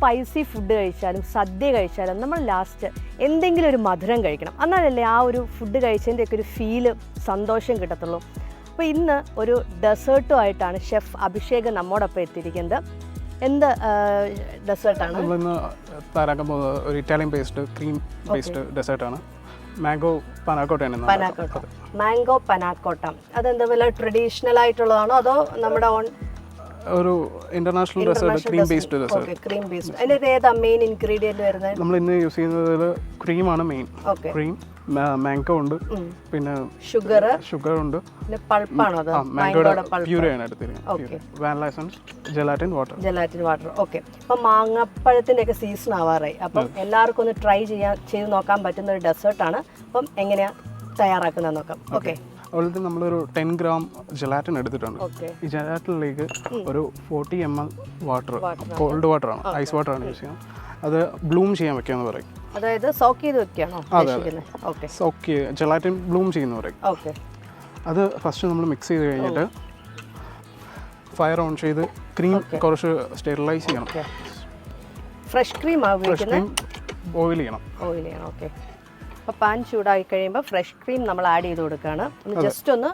Spicy food കഴിച്ചാലും സദ്യ കഴിച്ചാലും നമ്മൾ ലാസ്റ്റ് എന്തെങ്കിലും ഒരു മധുരം കഴിക്കണം. എന്നാലല്ലേ ആ ഒരു ഫുഡ് കഴിച്ചതിന്റെയൊക്കെ ഒരു ഫീൽ സന്തോഷം കിട്ടത്തുള്ളൂ. അപ്പോൾ ഇന്ന് ഒരു ഡെസേർട്ടുമായിട്ടാണ് ഷെഫ് അഭിഷേക് നമ്മോടൊപ്പം എത്തിയിരിക്കുന്നത്. എന്ത് ഡെസേർട്ടാണ് നമ്മളിന്ന് തയ്യാറാക്കാൻ പോകുന്നത് ഒരു ഇറ്റാലിയൻ പേസ്റ്റ് ക്രീം പേസ്റ്റ് ഡെസേർട്ടാണ് mango പനാക്കോട്ടയാണ് panna cotta mango panna cotta അതെന്താ വല്ല ട്രഡീഷണൽ ആയിട്ടുള്ളതാണോ അതോ നമ്മുടെ ഓൺ ഒരു international dessert cream based dessert cream based ഇത് ഏതാ മെയിൻ ഇൻഗ്രീഡിയന്റ് വരുന്നത്? നമ്മൾ ഇന്ന് യൂസ് ചെയ്യുന്നതിൽ ക്രീമാണ് മെയിൻ ക്രീം മാംഗോ ഉണ്ട്. പിന്നെ ഷുഗർ ഷുഗർ ഉണ്ട്. മാംഗോയുടെ പ്യൂരയാണ് എടുത്തിരിക്കുന്നത്. Vanilla essence gelatin water gelatin water okay അപ്പൊ മാങ്ങാപ്പഴത്തിന്റെ ഒക്കെ സീസൺ ആവാറായി. അപ്പം എല്ലാവർക്കും ഒന്ന് ട്രൈ ചെയ്യാൻ ചെയ്ത് നോക്കാൻ പറ്റുന്ന ഒരു ഡെസേർട്ടാണ് അപ്പം എങ്ങനെയാ തയ്യാറാക്കുന്നത് നോക്കാം. ഓക്കെ അതുപോലെ തന്നെ നമ്മളൊരു ടെൻ ഗ്രാം ജലാറ്റിൻ എടുത്തിട്ടുണ്ട്. ഈ ജലാറ്റിലേക്ക് ഒരു forty M L water cold water ആണ് ഐസ് വാട്ടർ ആണ് യൂസ് ചെയ്യുന്നത്. അത് ബ്ലൂം ചെയ്യാൻ വെക്കാന്ന് പറയും. അതായത് സോക്ക് ചെയ്ത് വെക്കുകയാണോ അതെ സോക്ക് ജലാറ്റിൻ ബ്ലൂം ചെയ്യുന്ന പറയും. ഓക്കെ അത് ഫസ്റ്റ് നമ്മൾ മിക്സ് ചെയ്ത് കഴിഞ്ഞിട്ട് ഫയർ ഓൺ ചെയ്ത് ക്രീം കുറച്ച് സ്റ്റെറിലൈസ് ചെയ്യണം. Fresh cream fresh cream oil ചെയ്യണം. ഓയിൽ ചെയ്യണം. ഓക്കെ അപ്പോൾ പാൻ ചൂടായി കഴിയുമ്പോൾ ഫ്രഷ് ക്രീം നമ്മൾ ആഡ് ചെയ്ത് കൊടുക്കുകയാണ്. ഒന്ന് ജസ്റ്റ് ഒന്ന്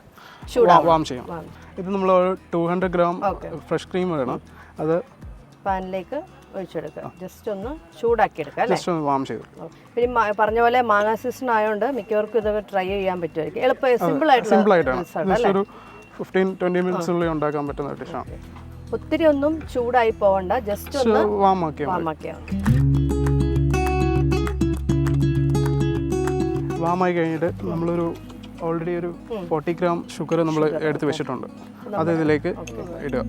ചൂടാവും വാം ചെയ്യാം. ഇത് നമ്മൾ two hundred gram fresh cream വേണം. അത് പാനിലേക്ക് ഒഴിച്ചെടുക്കുക ജസ്റ്റ് ഒന്ന് ചൂടാക്കി എടുക്കുക അല്ലേ? വാം ചെയ്തു പിന്നെ പറഞ്ഞ പോലെ മാങ്ങ സീസൺ ആയതുകൊണ്ട് മിക്കവർക്കും ഇതൊക്കെ ട്രൈ ചെയ്യാൻ പറ്റുമായിരിക്കും. എളുപ്പം സിമ്പിൾ സിമ്പിൾ ആയിട്ടാണ്. ഒരു ഫിഫ്റ്റീൻ ട്വന്റി മിനിറ്റ്സിനുള്ളിൽ ഉണ്ടാക്കാൻ പറ്റുന്ന ഡിഷാണ് ഒത്തിരി ഒന്നും ചൂടായി പോകണ്ട ജസ്റ്റ് ഒന്ന് വാമാക്കിയാൽ വാമാക്കിയാൽ ആയി കഴിഞ്ഞിട്ട് നമ്മളൊരു ഓൾറെഡി ഒരു ഫോർട്ടി ഗ്രാം ഷുഗർ നമ്മൾ എടുത്ത് വെച്ചിട്ടുണ്ട്. അത് ഇതിലേക്ക് ഇടുക.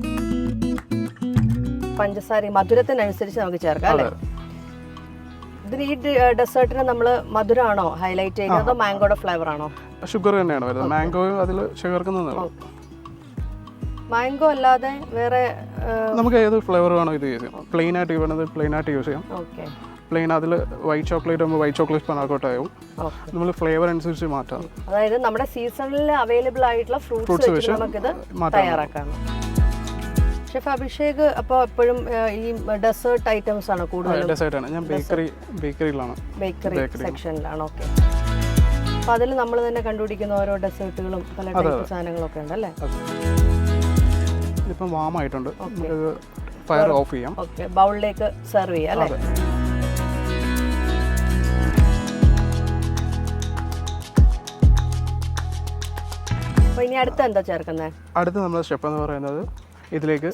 പഞ്ചസാര മധുരത്തിനനുസരിച്ച് നമുക്ക് ചേർക്കാം അല്ലേ? ഇതിന് ഈ ഡെസേർട്ടിന് നമ്മൾ മധുരമാണോ ഹൈലൈറ്റ് ചെയ്യുന്നത് അതോ മാംഗോയുടെ ഫ്ലേവർ ആണോ? ഷുഗർ തന്നെയാണ് വരുന്നത്. മാംഗോ അതിൽ ചേർക്കുന്നതേ മാംഗോ അല്ലാതെ വേറെ നമുക്ക് ഏത് ഫ്ലേവർ വേണോ ഇത് യൂസ് ചെയ്യാം. പ്ലെയിൻ ആയിട്ട് വേണത് പ്ലെയിൻ ആയിട്ട് യൂസ് ചെയ്യാം. ഓക്കെ പ്ലെയിൻ അതിൽ വൈറ്റ് ചോക്ലേറ്റ് ആകുമ്പോൾ വൈറ്റ് ചോക്ലേറ്റ് പനാക്കോട്ടായും ഓക്കെ നമ്മൾ ഫ്ലേവർ അനുസരിച്ച് മാറ്റാം. അതായത് നമ്മുടെ സീസണിൽ അവൈലബിൾ ആയിട്ടുള്ള ഫ്രൂട്ട്സ് വെച്ച് നമുക്കിത് തയ്യാറാക്കാം. ഷെഫ് അഭിഷേക് അപ്പോൾ എപ്പോഴും ഈ ഡെസേർട്ട് ഐറ്റംസ് ആണ് കൂടുതലും? ആണ്. ഞാൻ ബേക്കറി ബേക്കറിയിലാണ് ബേക്കറി സെക്ഷനിലാണ് ഓക്കെ അപ്പോൾ അതിൽ നമ്മൾ തന്നെ കണ്ടുപിടിക്കുന്ന ഓരോ ഡെസേർട്ടുകളും പല ടൈപ്പ് സാധനങ്ങളൊക്കെ ഉണ്ട് അല്ലേ ഇപ്പം വാം ആയിട്ടുണ്ട്. ഫയർ ഓഫ് ചെയ്യാം. ഓക്കെ ബൗളിലേക്ക് സെർവ് ചെയ്യാം അല്ലേ? ഇനി അടുത്ത എന്താ ചേർക്കുന്നത് അടുത്ത നമ്മുടെ സ്റ്റെപ്പ് എന്ന് പറയുന്നത് ഇതിലേക്ക്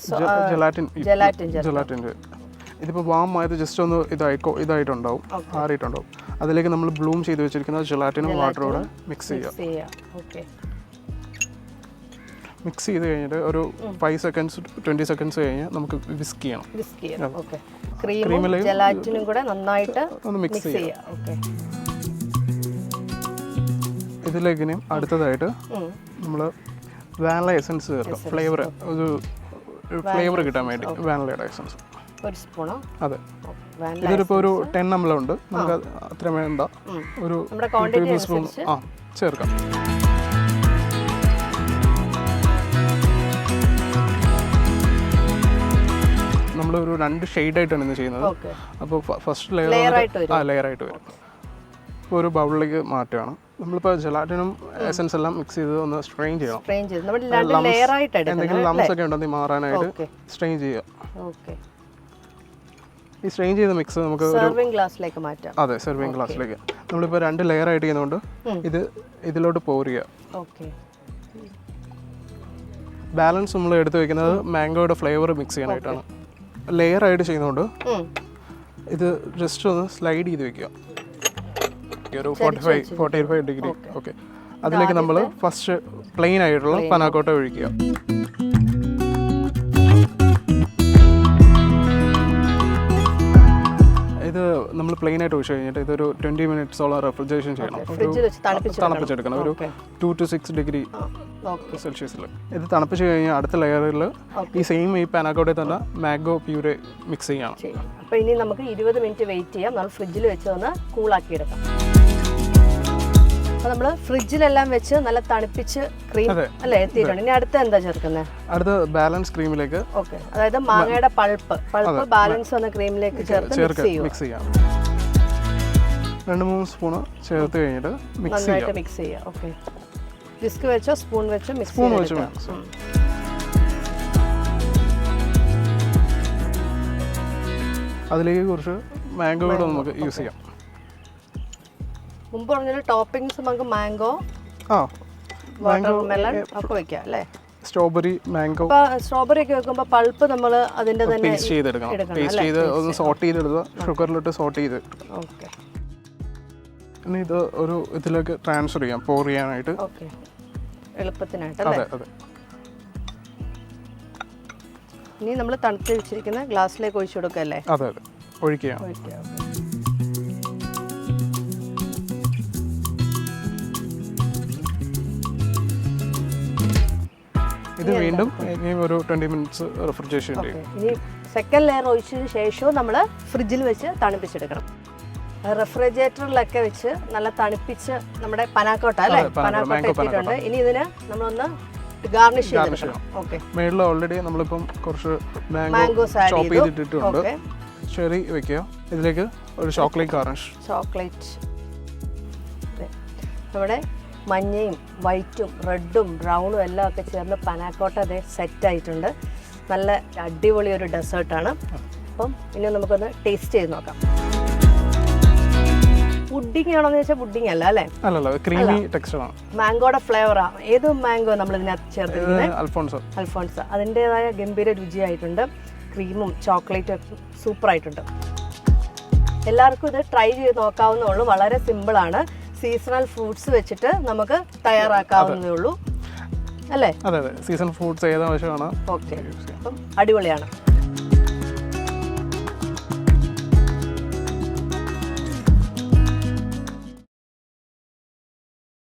ജെലാറ്റിൻ ജെലാറ്റിൻ ജെലാറ്റിൻ ഇതിപ്പോൾ വാം ആയത് ജസ്റ്റ് ഒന്ന് ഇതായി ഇതായിട്ടുണ്ടാവും. ആറിയിട്ടുണ്ടാവും. അതിലേക്ക് നമ്മൾ ബ്ലൂം ചെയ്ത് വെച്ചിരിക്കുന്ന ജെലാറ്റിനും വാട്ടറോടെ മിക്സ് ചെയ്യുക ചെയ്യാം. മിക്സ് ചെയ്ത് കഴിഞ്ഞിട്ട് ഒരു ഫൈവ് സെക്കൻഡ്സ് ട്വന്റി സെക്കൻഡ്സ് കഴിഞ്ഞ് നമുക്ക് വിസ്ക് ചെയ്യണം. വിസ്ക് ചെയ്യാം ഓക്കെ ക്രീമും ജെലാറ്റിനും കൂടെ നന്നായിട്ട് ഒന്ന് മിക്സ് മിക്സ് ചെയ്യാം. ഓക്കെ ഇതിലേക്ക് അടുത്തതായിട്ട് നമ്മൾ വാനില എസൻസ് ചേർക്കാം. ഫ്ലേവർ ഒരു ഫ്ലേവർ കിട്ടാൻ വേണ്ടി വാനിലയുടെ എസൻസ് ഒരു സ്പൂണോ? അതെ. ഇതിലിപ്പോൾ ഒരു ടെൻ എം ഉണ്ട്. നമുക്ക് അത്ര വേണ്ട. ഒരു ടേബിൾ സ്പൂൺ ആ ചേർക്കാം. നമ്മൾ ഒരു രണ്ട് ഷെയ്ഡായിട്ടാണ് ഇന്ന് ചെയ്യുന്നത്. അപ്പോൾ ഫസ്റ്റ് ലെയർ. ആ ലെയർ ആയിട്ട് വരും. ഇപ്പോൾ ഒരു ബൗളിലേക്ക് മാറ്റുകയാണ് നമ്മളിപ്പോൾ ജെലാറ്റിനും എസൻസ് എല്ലാം മിക്സ് ചെയ്ത് ഒന്ന് സ്ട്രെയിൻ ചെയ്യണം. സ്ട്രെയിൻ ചെയ്ത്. നമ്മൾ രണ്ട് ലെയർ ആയിട്ട് എടുക്കണം എന്തെങ്കിലും ലംസ് ഒക്കെ ഉണ്ടെങ്കിൽ മാറാനായിട്ട് സ്ട്രെയിൻ ചെയ്യുക. ഓക്കെ ഈ സ്ട്രെയിൻ ചെയ്ത മിക്സ് നമുക്ക് സെർവിങ് ഗ്ലാസ്സിലേക്ക് മാറ്റാം. അതെ സെർവിങ് ഗ്ലാസ്സിലേക്ക് നമ്മളിപ്പോൾ രണ്ട് ലെയർ ആയിട്ട് ചെയ്യുന്നതുകൊണ്ട് ഇത് ഇതിലോട്ട് പോർ ചെയ്യുക ഓക്കെ ബാലൻസ് നമ്മൾ എടുത്തു വെക്കുന്നത് മാംഗോയുടെ ഫ്ലേവർ മിക്സ് ചെയ്യാനായിട്ടാണ്. ലെയർ ആയിട്ട് ചെയ്യുന്നതുകൊണ്ട് ഇത് ജസ്റ്റ് ഒന്ന് സ്ലൈഡ് ചെയ്ത് വെക്കുക. ഒരു forty five forty five degree okay അതിലേക്ക് നമ്മൾ ഫസ്റ്റ് പ്ലെയിൻ ആയിട്ടുള്ള പനാക്കോട്ട ഒഴിക്കുക. ഇത് നമ്മൾ പ്ലെയിൻ ആയിട്ട് ഒഴിച്ച് കഴിഞ്ഞിട്ട് ഇതൊരു ട്വന്റി മിനിറ്റ്സോളം റെഫ്രിജറേഷൻ ചെയ്യണം. തണുപ്പിച്ചെടുക്കണം. ഒരു two two six degree okay സെൽഷ്യസിൽ ഇത് തണുപ്പിച്ച് കഴിഞ്ഞാൽ അടുത്ത ലെയറിൽ ഈ സെയിം ഈ പാനാക്കോട്ടിൽ തന്നെ മാംഗോ പ്യൂരെ മിക്സ് ചെയ്യണം. അപ്പോൾ ഇനി നമുക്ക് ഇരുപത് മിനിറ്റ് വെയിറ്റ് ചെയ്യാം. നമ്മൾ ഫ്രിഡ്ജിൽ വെച്ച് ഒന്ന് കൂളാക്കി എടുക്കാം അപ്പോൾ നമ്മൾ ഫ്രിഡ്ജിലെല്ലാം വെച്ച് നല്ല തണുപ്പിച്ച് ക്രീം അല്ലെ എത്തിയിട്ടുണ്ട്. ഇനി അടുത്ത എന്താ ചേർക്കുന്നത് അടുത്ത ബാലൻസ് ക്രീമിലേക്ക് ഓക്കെ. അതായത് മാങ്ങയുടെ പൾപ്പ്. പൾപ്പ് ബാലൻസ് വന്ന ക്രീമിലേക്ക് ചേർത്ത് മിക്സ് ചെയ്യാം. രണ്ട് മൂന്ന് സ്പൂൺ ചേർത്ത് കഴിഞ്ഞിട്ട് മിക്സ് ചെയ്യാം. മിക്സ് ചെയ്യുക ഓക്കെ. വിസ്ക് വെച്ചോ സ്പൂൺ വെച്ചോ മിക്സ് സ്പൂൺ വെച്ചോ അതിലേക്ക് കുറച്ച് മാംഗോ കൂടെ നമുക്ക് യൂസ് ചെയ്യാം. മുമ്പ് പറഞ്ഞ ടോപ്പിംഗ്സ് നമുക്ക് മാംഗോ ആ. വാട്ടർമെലൺ ഒക്കെ വെക്കാം അല്ലേ? സ്ട്രോബെറി മാംഗോ സ്ട്രോബെറി ഒക്കെ വെക്കുമ്പോൾ പൾപ്പ് നമ്മൾ അതിന്റെ തന്നെ പേസ്റ്റ് ചെയ്തെടുക്കണം. എടുക്കണം, പേസ്റ്റ് ചെയ്ത് ഒന്ന് സോർട്ട് ചെയ്തെടുക്കുക. ഷുഗറിലിട്ട് സോർട്ട് ചെയ്ത്. ഓക്കേ ഇനി ഇത് ഒരു ഇതിലേക്ക് ട്രാൻസ്ഫർ ചെയ്യാം. പോർ ചെയ്യാനായിട്ട്. ഓക്കേ എളുപ്പത്തിനായിട്ട് അല്ലേ? അതെ അതെ. ഇനി നമ്മൾ തണുത്ത് വെച്ചിരിക്കുന്ന ഗ്ലാസ്സിലേക്ക് ഒഴിച്ചു കൊടുക്കല്ലേ അതെ അതെ. ഒഴിക്കുക ഇത് വീണ്ടും ഇനിയും ഒരു ട്വന്റി മിനിറ്റ്സ് റെഫ്രിജറേഷൻ ചെയ്യും ഇനി സെക്കൻഡ് ലെയർ ഒഴിച്ചതിന് ശേഷവും നമ്മൾ ഫ്രിഡ്ജിൽ വെച്ച് തണുപ്പിച്ചെടുക്കണം. റെഫ്രിജറേറ്ററിലൊക്കെ വെച്ച് നല്ല തണുപ്പിച്ച് നമ്മുടെ പനാക്കോട്ട അല്ലേ? പനാക്കോട്ട, എത്തിയിട്ടുണ്ട് ഇനി ഇതിന് നമ്മളൊന്ന് ഗാർണിഷ് ചെയ്തെടുക്കണം. ഓക്കെ. മേളിൽ ഓൾറെഡി നമ്മളിപ്പം കുറച്ച് മാംഗോ ചോപ്പ് ചെയ്തിട്ടിട്ടുണ്ട്. ചെറി വെക്കുക. ഇതിലേക്ക് ഒരു ചോക്ലേറ്റ് ഗാർണിഷ് ചോക്ലേറ്റ് നമ്മുടെ മഞ്ഞയും വൈറ്റും റെഡും ബ്രൗണും എല്ലാം ഒക്കെ ചേർന്ന് പനാക്കോട്ട അതേ സെറ്റ് ആയിട്ടുണ്ട്. നല്ല അടിപൊളി ഒരു ഡെസേർട്ടാണ് അപ്പം ഇനി നമുക്കൊന്ന് ടേസ്റ്റ് ചെയ്ത് നോക്കാം. പുഡിംഗ് ആണോന്ന് ചോദിച്ചാൽ പുഡിംഗ് അല്ല അല്ലേ? ക്രീമി ടെക്സ്ചറാണ് മാംഗോയുടെ ഫ്ലേവറാ ഏത് മാംഗോ നമ്മൾ ഇതിനകത്ത് ഇത് ചേർത്തിരിക്കുന്നത് അൽഫോൺസോ അൽഫോൺസ് അതിന്റെതായ ഗംഭീര രുചിയായിട്ടുണ്ട്. ക്രീമും ചോക്ലേറ്റും ഒക്കെ സൂപ്പറായിട്ടുണ്ട് എല്ലാവർക്കും ഇത് ട്രൈ ചെയ്ത് നോക്കാവുന്നേ ഉള്ളൂ. വളരെ സിമ്പിളാണ് സീസണൽ ഫ്രൂട്ട്സ് വെച്ചിട്ട് നമുക്ക് തയ്യാറാക്കാവുന്നേ ഉള്ളൂ. അല്ലേ? അതെ അതെ. സീസൺ ഫ്രൂട്ട്സ് ഏതാവശ്യമാണ് ഓക്കെ അപ്പം അടിപൊളിയാണ്.